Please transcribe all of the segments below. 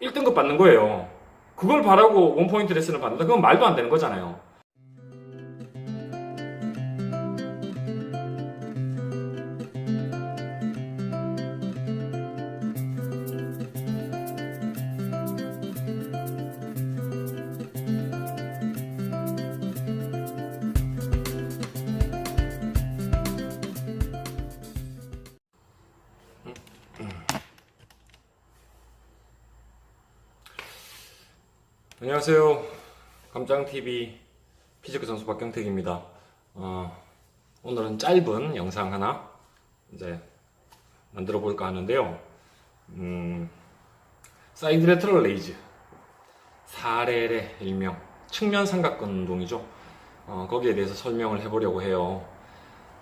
1등급 받는 거예요. 그걸 바라고 원포인트 레슨을 받는다? 그건 말도 안 되는 거잖아요. 안녕하세요. 감장TV 피지크 선수 박경택입니다. 어, 오늘은 짧은 영상 하나 이제 만들어 볼까 하는데요. 음, 사이드 레트럴 레이즈. 사레레 일명. 측면 삼각근 운동이죠. 어, 거기에 대해서 설명을 해보려고 해요.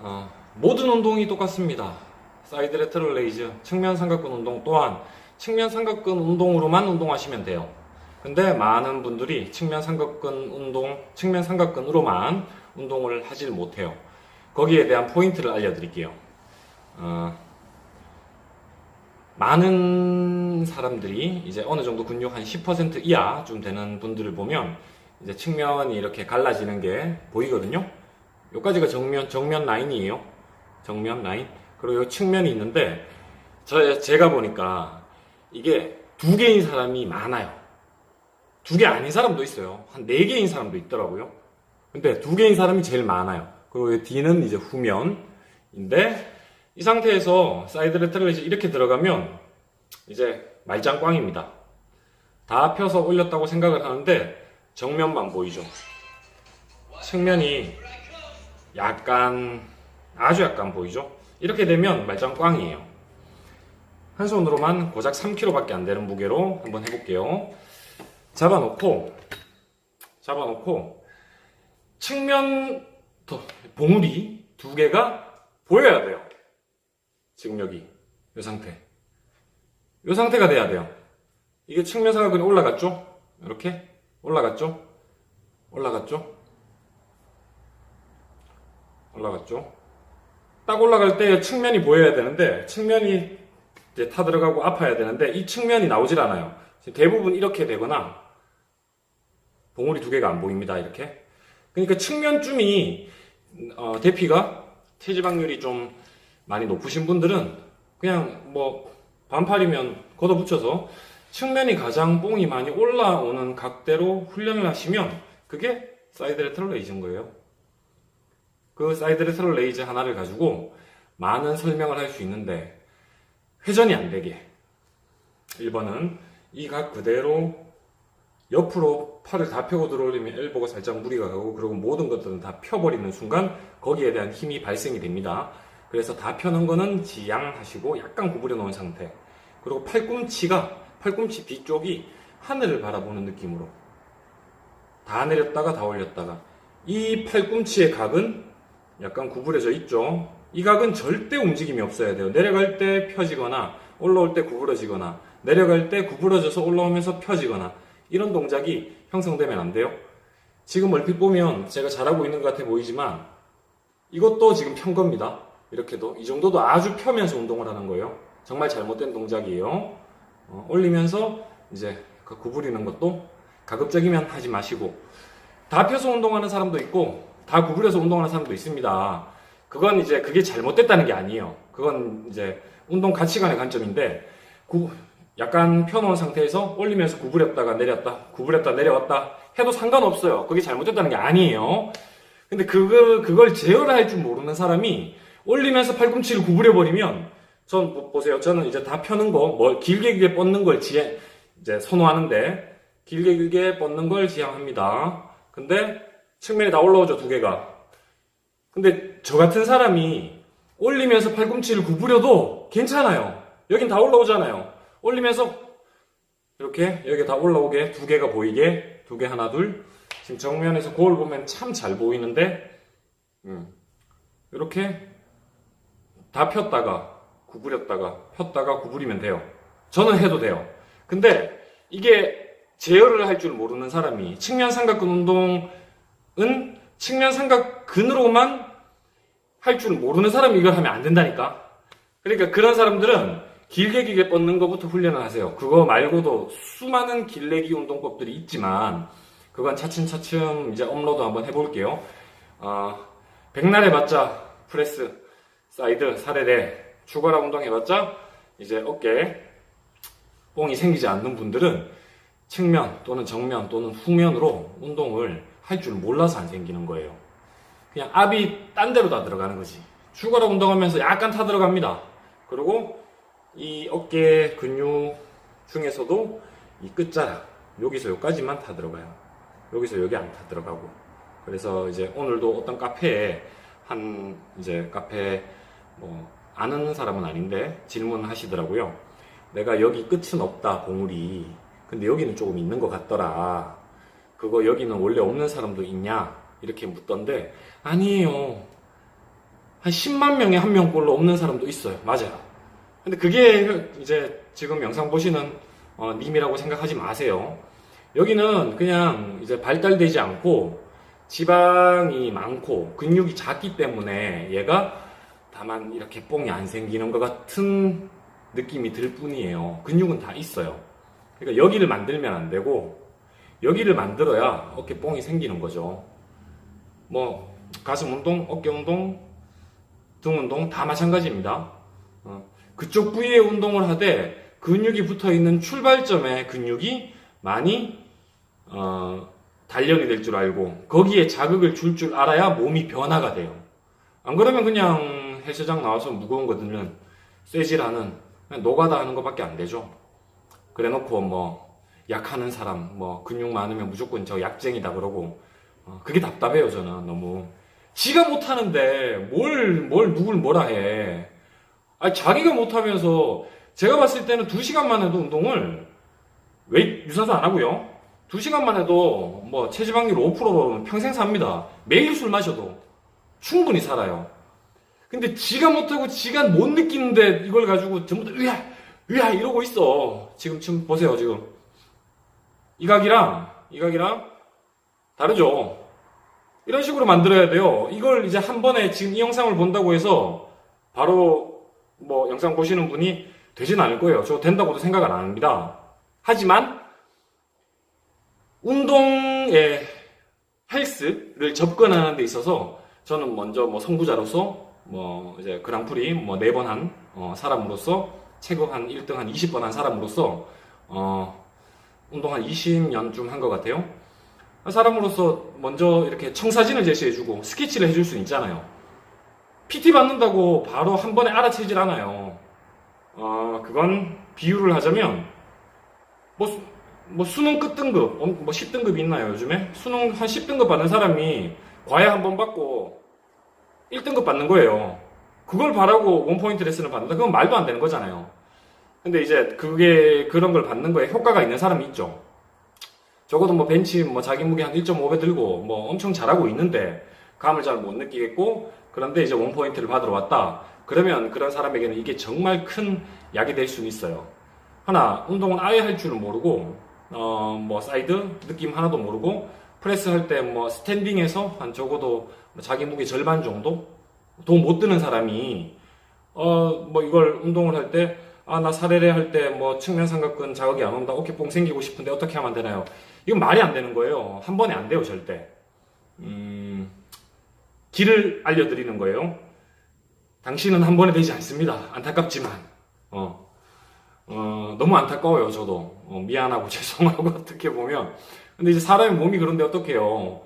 어, 모든 운동이 똑같습니다. 사이드 레트럴 레이즈, 측면 삼각근 운동 또한 측면 삼각근 운동으로만 운동하시면 돼요. 근데 많은 분들이 측면 삼각근 운동, 측면 삼각근으로만 운동을 하질 못해요. 거기에 대한 포인트를 알려드릴게요. 어, 많은 사람들이 이제 어느 정도 근육 한 10% 이하쯤 되는 분들을 보면 이제 측면이 이렇게 갈라지는 게 보이거든요. 여기까지가 정면, 정면 라인이에요. 정면 라인. 그리고 요 측면이 있는데, 저, 제가 보니까 이게 두 개인 사람이 많아요. 두 개 아닌 사람도 있어요. 한 네 개인 사람도 있더라고요. 근데 두 개인 사람이 제일 많아요. 그리고 이 D는 이제 후면인데 이 상태에서 사이드 레터를 이렇게 들어가면 이제 말짱꽝입니다. 다 펴서 올렸다고 생각을 하는데 정면만 보이죠. 측면이 약간 아주 약간 보이죠. 이렇게 되면 말짱꽝이에요. 한 손으로만 고작 3kg밖에 안 되는 무게로 한번 해볼게요. 잡아놓고 잡아놓고 측면 더- 봉우리 두 개가 보여야 돼요. 지금 여기 이 상태 이 상태가 돼야 돼요. 이게 측면 사각근이 올라갔죠? 이렇게 올라갔죠? 올라갔죠? 올라갔죠? 딱 올라갈 때 측면이 보여야 되는데 측면이 이제 타 들어가고 아파야 되는데 이 측면이 나오질 않아요. 대부분 이렇게 되거나 봉우리 두 개가 안 보입니다. 이렇게. 그러니까 측면쯤이 어, 대피가 체지방률이 좀 많이 높으신 분들은 그냥 뭐 반팔이면 걷어붙여서 측면이 가장 뽕이 많이 올라오는 각대로 훈련을 하시면 그게 사이드 레터럴 레이즈인 거예요. 그 사이드 레터럴 레이즈 하나를 가지고 많은 설명을 할 수 있는데 회전이 안 되게 1번은 이 각 그대로 옆으로 팔을 다 펴고 들어올리면 엘보가 살짝 무리가 가고 그리고 모든 것들은 다 펴버리는 순간 거기에 대한 힘이 발생이 됩니다. 그래서 다 펴는 거는 지양하시고 약간 구부려 놓은 상태. 그리고 팔꿈치가 팔꿈치 뒤쪽이 하늘을 바라보는 느낌으로 다 내렸다가 다 올렸다가 이 팔꿈치의 각은 약간 구부려져 있죠. 이 각은 절대 움직임이 없어야 돼요. 내려갈 때 펴지거나 올라올 때 구부러지거나 내려갈 때 구부러져서 올라오면서 펴지거나 이런 동작이 형성되면 안 돼요. 지금 얼핏 보면 제가 잘하고 있는 것 같아 보이지만 이것도 지금 편 겁니다. 이렇게도 이 정도도 아주 펴면서 운동을 하는 거예요. 정말 잘못된 동작이에요. 어, 올리면서 이제 그 구부리는 것도 가급적이면 하지 마시고 다 펴서 운동하는 사람도 있고 다 구부려서 운동하는 사람도 있습니다. 그건 이제 그게 잘못됐다는 게 아니에요. 그건 이제 운동 가치관의 관점인데 구- 약간 펴놓은 상태에서 올리면서 구부렸다가 내렸다, 구부렸다 내려왔다 해도 상관없어요. 그게 잘못됐다는 게 아니에요. 근데 그걸, 그걸 제어를 할 줄 모르는 사람이 올리면서 팔꿈치를 구부려버리면 전 보- 보세요. 저는 이제 다 펴는 거, 뭐 길게 길게 뻗는 걸 지혜, 이제 선호하는데 길게 길게 뻗는 걸 지향합니다. 근데 측면이 다 올라오죠, 두 개가. 근데 저 같은 사람이 올리면서 팔꿈치를 구부려도 괜찮아요. 여긴 다 올라오잖아요. 올리면서 이렇게 여기 다 올라오게 두 개가 보이게 두 개 하나 둘 지금 정면에서 거울 보면 참 잘 보이는데 음, 이렇게 다 폈다가 구부렸다가 폈다가 구부리면 돼요. 저는 해도 돼요. 근데 이게 제어를 할 줄 모르는 사람이 측면 삼각근 운동은 측면 삼각근으로만 할 줄 모르는 사람이 이걸 하면 안 된다니까. 그러니까 그런 사람들은 길게 길게 뻗는 것부터 훈련을 하세요. 그거 말고도 수많은 길내기 운동법들이 있지만 그건 차츰차츰 이제 업로드 한번 해볼게요. 어, 백날 해봤자 프레스, 사이드, 사레레, 추가라 운동 해봤자 이제 어깨 뽕이 생기지 않는 분들은 측면 또는 정면 또는 후면으로 운동을 할 줄 몰라서 안 생기는 거예요. 그냥 압이 딴 데로 다 들어가는 거지. 추가라 운동하면서 약간 타 들어갑니다. 그리고 이 어깨 근육 중에서도 이 끝자락 여기서 여기까지만 타 들어가요. 여기서 여기 안타 들어가고. 그래서 이제 오늘도 어떤 카페에 한 이제 카페 뭐 아는 사람은 아닌데 질문하시더라고요. 내가 여기 끝은 없다 봉우리. 근데 여기는 조금 있는 것 같더라. 그거 여기는 원래 없는 사람도 있냐? 이렇게 묻던데 아니에요. 한 10만 명에 한 명꼴로 없는 사람도 있어요. 맞아요. 근데 그게 이제 지금 영상 보시는 어, 님이라고 생각하지 마세요. 여기는 그냥 이제 발달되지 않고 지방이 많고 근육이 작기 때문에 얘가 다만 이렇게 뽕이 안 생기는 것 같은 느낌이 들 뿐이에요. 근육은 다 있어요. 그러니까 여기를 만들면 안 되고 여기를 만들어야 어깨 뽕이 생기는 거죠. 뭐 가슴 운동, 어깨 운동, 등 운동 다 마찬가지입니다. 어, 그쪽 부위에 운동을 하되 근육이 붙어 있는 출발점에 근육이 많이 어, 단련이 될 줄 알고 거기에 자극을 줄줄 알아야 몸이 변화가 돼요. 안 그러면 그냥 헬스장 나와서 무거운 거 들면 쇠질하는 노가다 하는 것밖에 안 되죠. 그래놓고 뭐 약하는 사람 뭐 근육 많으면 무조건 저 약쟁이다 그러고 어, 그게 답답해요 저는 너무 지가 못하는데 뭘 뭘 누굴 뭐라 해 아니 자기가 못하면서 제가 봤을 때는 2시간만 해도 운동을 웨이 유산소 안 하고요. 2시간만 해도 뭐 체지방률 5%로 평생 삽니다. 매일 술 마셔도 충분히 살아요. 근데 지가 못하고 지가 못 느끼는데 이걸 가지고 전부 다 으야 으야 이러고 있어. 지금 지금 보세요 지금. 이 각이랑 이 각이랑 다르죠. 이런 식으로 만들어야 돼요. 이걸 이제 한 번에 지금 이 영상을 본다고 해서 바로 뭐 영상 보시는 분이 되진 않을 거예요. 저 된다고도 생각을 안 합니다. 하지만 운동의 헬스를 접근하는 데 있어서 저는 먼저 뭐 선구자로서 뭐 이제 그랑프리 뭐 네 번 한 사람으로서 체급 한 1등 한 20번 한 사람으로서 어 운동 한 20년쯤 한 것 같아요. 사람으로서 먼저 이렇게 청사진을 제시해주고 스케치를 해줄 수 있잖아요. PT 받는다고 바로 한 번에 알아채질 않아요. 어, 그건 비유를 하자면 뭐, 수- 뭐 수능 끝등급, 어, 뭐 10등급이 있나요 요즘에? 수능 한 10등급 받는 사람이 과외 한 번 받고 1등급 받는 거예요. 그걸 바라고 원포인트 레슨을 받는다? 그건 말도 안 되는 거잖아요. 근데 이제 그게 그런 걸 받는 거에 효과가 있는 사람이 있죠. 적어도 뭐 벤치 뭐 자기 무게 한 1.5배 들고 뭐 엄청 잘하고 있는데 감을 잘 못 느끼겠고 그런데 이제 원 포인트를 받으러 왔다. 그러면 그런 사람에게는 이게 정말 큰 약이 될 수는 있어요. 하나 운동은 아예 할 줄은 모르고 어 뭐 사이드 느낌 하나도 모르고 프레스 할 때 뭐 스탠딩에서 한 적어도 뭐 자기 무게 절반 정도 돈 못 드는 사람이 어 뭐 이걸 운동을 할 때 아 나 사례례 할때 뭐 측면 삼각근 자극이 안 온다 어깨뽕 생기고 싶은데 어떻게 하면 되나요? 이건 말이 안 되는 거예요. 한 번에 안 돼요 절대. 음, 길을 알려드리는 거예요. 당신은 한 번에 되지 않습니다. 안타깝지만 어, 어, 너무 안타까워요 저도 어, 미안하고 죄송하고 어떻게 보면 근데 이제 사람의 몸이 그런데 어떡해요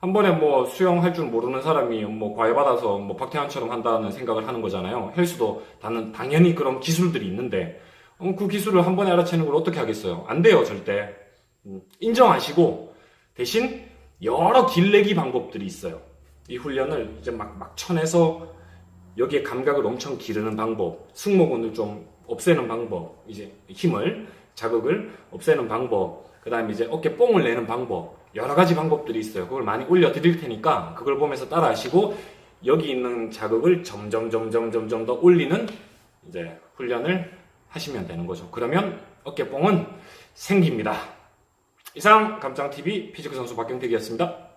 한 번에 뭐 수영할 줄 모르는 사람이 뭐 과외받아서 뭐 박태환처럼 한다는 생각을 하는 거잖아요. 헬스도 다는 당연히 그런 기술들이 있는데 어, 그 기술을 한 번에 알아채는 걸 어떻게 하겠어요? 안 돼요, 절대. 음, 인정하시고 대신 여러 길내기 방법들이 있어요. 이 훈련을 이제 막, 막 쳐내서 여기에 감각을 엄청 기르는 방법, 승모근을 좀 없애는 방법, 이제 힘을, 자극을 없애는 방법, 그 다음에 이제 어깨 뽕을 내는 방법, 여러 가지 방법들이 있어요. 그걸 많이 올려 드릴 테니까 그걸 보면서 따라 하시고 여기 있는 자극을 점점, 점점, 점점 더 올리는 이제 훈련을 하시면 되는 거죠. 그러면 어깨 뽕은 생깁니다. 이상 감짱TV 피지크 선수 박경택이었습니다.